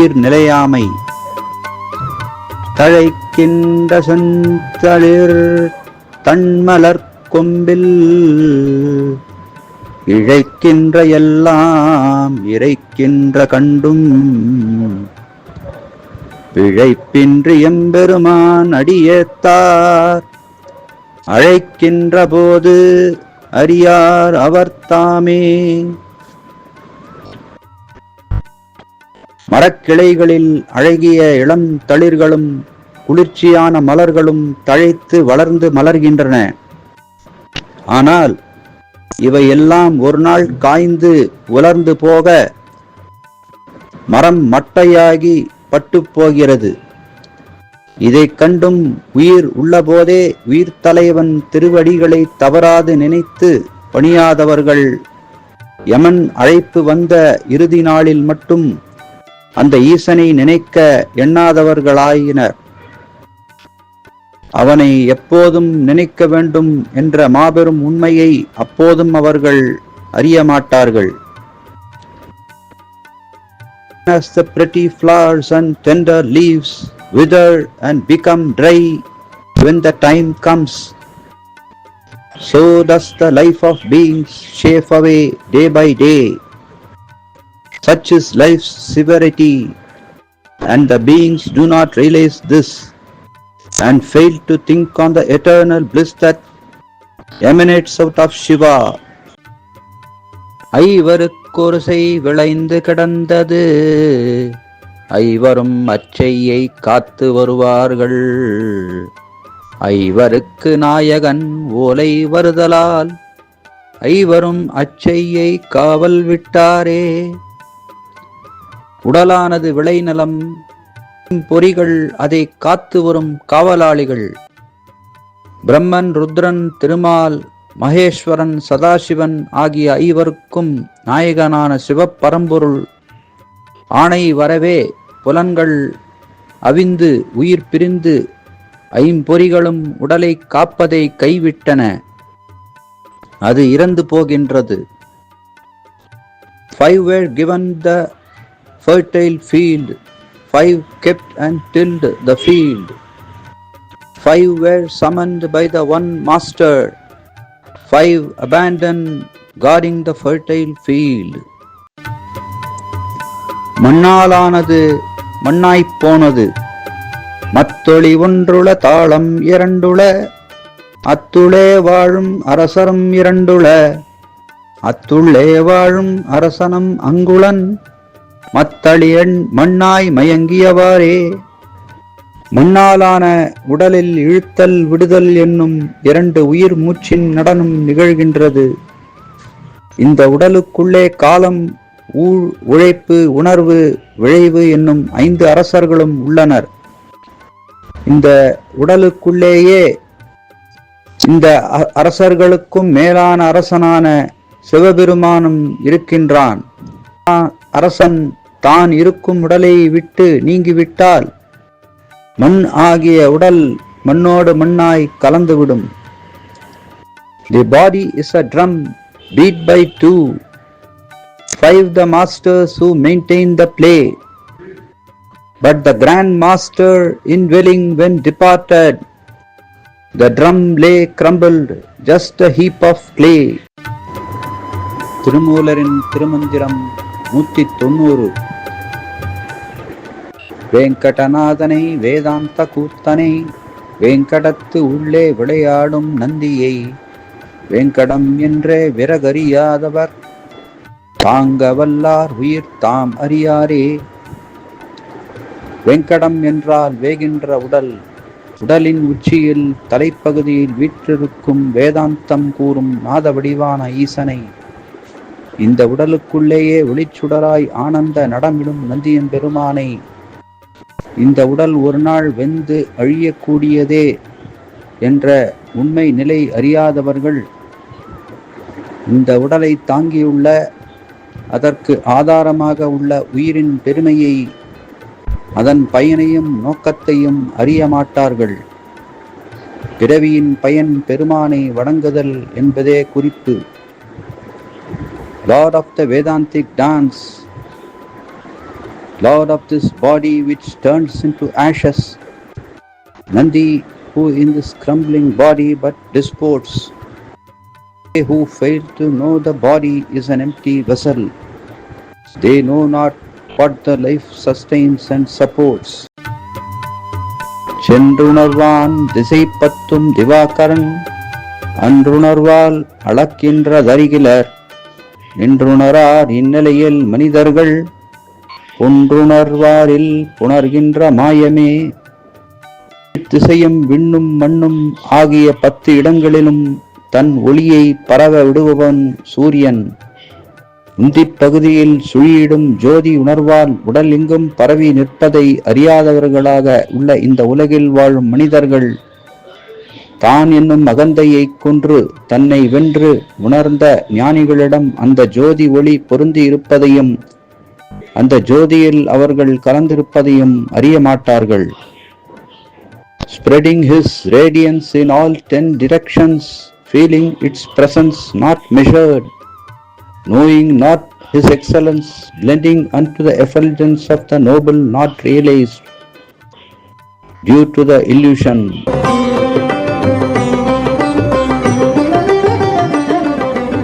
உயிர் நிலையாமை. தழைக்கின்ற செந்தளிர் தன்மலர் கொம்பில் இழைக்கின்ற எல்லாம் இறைக்கின்ற கண்டும். பிழைப்பின்றி எம்பெருமான் அடியேத்தார். அழைக்கின்ற போது அறியார் அவர்தாமே மரக்கிளைகளில் அழகிய இளம் தளிர்களும் குளிர்ச்சியான மலர்களும் தழைத்து வளர்ந்து மலர்கின்றன. ஆனால் இவை எல்லாம் ஒரு நாள் காய்ந்து உலர்ந்து போக மரம் மட்டையாகி பட்டு போகிறது. இதை கண்டும் உயிர் உள்ளபோதே உயிர் தலைவன் திருவடிகளை தவறாது நினைத்து பணியாதவர்கள். யமன் அழைப்பு வந்த இறுதி நாளில் மட்டும் அந்த ஈசனை நினைக்க எண்ணாதவர்களாயினர் அவனை எப்போதும் நினைக்க வேண்டும் என்ற மாபெரும் உண்மையை அப்போதும் அவர்கள் அறிய மாட்டார்கள் As the pretty flowers and tender leaves wither and become dry when the time comes, so does the life of beings chafe away day by day. Such is life's severity, and the beings do not realize this and fail to think on the eternal bliss that emanates out of Shiva. ஐவருக்கொருசை விளைந்து கிடந்தது ஐவரும் அச்சையை காத்து வருவார்கள் ஐவருக்கு நாயகன் ஓலை வருதலால் ஐவரும் அச்சையை காவல் விட்டாரே உடலானது விளைநிலம். பொறிகள் அதை காத்து வரும் காவலாளிகள். பிரம்மன் ருத்ரன் திருமால் மகேஸ்வரன் சதாசிவன் ஆகிய ஐவருக்கும் நாயகனான சிவப்பரம்பொருள். ஆணை வரவே புலன்கள் அவிந்து உயிர் பிரிந்து ஐம்பொறிகளும் உடலை காப்பதை கைவிட்டன. அது இறந்து போகின்றது. Five where given the fertile field, five kept and tilled the field. Five were summoned by the one master, five abandoned guarding the fertile field. மண்ணாலானது மண்ணாய்ப் போனது மத்தொளி ஒன்றுள தாளம் இரண்டுள அத்துளே வாழும் அரசரும் இரண்டுள அத்துள்ளே வாழும் அரசனம் அங்குளன் மத்தளியன் மண்ணாய் மயங்கியவாறே. முன்னாலான உடலில் இழுத்தல் விடுதல் என்னும் இரண்டு உயிர் மூச்சின் நடனம் நிகழ்கின்றது. இந்த உடலுக்குள்ளே காலம் ஊழ் உழைப்பு உணர்வு விளைவு என்னும் ஐந்து அரசர்களும் உள்ளனர். இந்த உடலுக்குள்ளேயே இந்த அ- அரசர்களுக்கும் மேலான அரசனான சிவபெருமானும் இருக்கின்றான். அரசன் தான் இருக்கும் உடலை விட்டு நீங்கிவிட்டால் மண் ஆகிய உடல் மண்ணோடு மண்ணாய் கலந்துவிடும் the body is a drum beat by two five the masters who maintain the play but the grand master indwelling when departed the drum lay crumbled just a heap of clay திருமூலரின் Thirumanthiram நூற்றி தொண்ணூறு வேங்கடநாதனை வேதாந்த கூத்தனை வேங்கடத்து உள்ளே விளையாடும் நந்தியை வேங்கடம் என்றே விறகறியாதவர். தாங்க வல்லார் உயிர் தாம் அறியாரே. வெங்கடம் என்றால் வேகின்ற உடல் உடலின் உச்சியில் தலைப்பகுதியில் வீற்றிருக்கும் வேதாந்தம் கூறும் நாத வடிவான ஈசனை. இந்த உடலுக்குள்ளேயே ஒளிச்சுடராய் ஆனந்த நடமிடும் நந்தியம் பெருமானை இந்த உடல் ஒரு நாள் வெந்து அழியக்கூடியதே என்ற உண்மை நிலை அறியாதவர்கள் இந்த உடலை தாங்கியுள்ள அதற்கு ஆதாரமாக உள்ள உயிரின் பெருமையை அதன் பயனையும் நோக்கத்தையும் அறிய மாட்டார்கள். பிறவியின் பயன் பெருமானை வணங்குதல் என்பதே குறிப்பு. Lord of the Vedantic dance Lord of this body which turns into ashes, Nandi, who in this crumbling body but disports, they who fail to know the body is an empty vessel, they know not what the life sustains and supports. சென்றுணர்வான் திசை பத்தும் திவாகரன் அன்றுணர்வால் அளக்கின்ற தரிகிலர் நின்றுணரார் இந்நிலையில் மனிதர்கள் ஒன்றுணர்வாரில் புணர்கின்ற மாயமே. திசையும் விண்ணும் மண்ணும் ஆகிய பத்து இடங்களிலும் தன் ஒளியை பரவ விடுபவன் சூரியன். உந்திப் பகுதியில் சுழியிடும் ஜோதி உணர்வால் உடல் எங்கும் பரவி நிற்பதை அறியாதவர்களாக உள்ள இந்த உலகில் வாழும் மனிதர்கள் தான் என்னும் அகந்தையை கொன்று தன்னை வென்று உணர்ந்த ஞானிகளிடம் அந்த ஜோதி ஒளி பொருந்தி இருப்பதையும் அந்த ஜோதியில் அவர்கள் கலந்திருப்பதையும் அறிய மாட்டார்கள் spreading his radiance in all ten directions feeling its presence not measured knowing not his excellence blending and to the effulgence of the noble not realised due to the illusion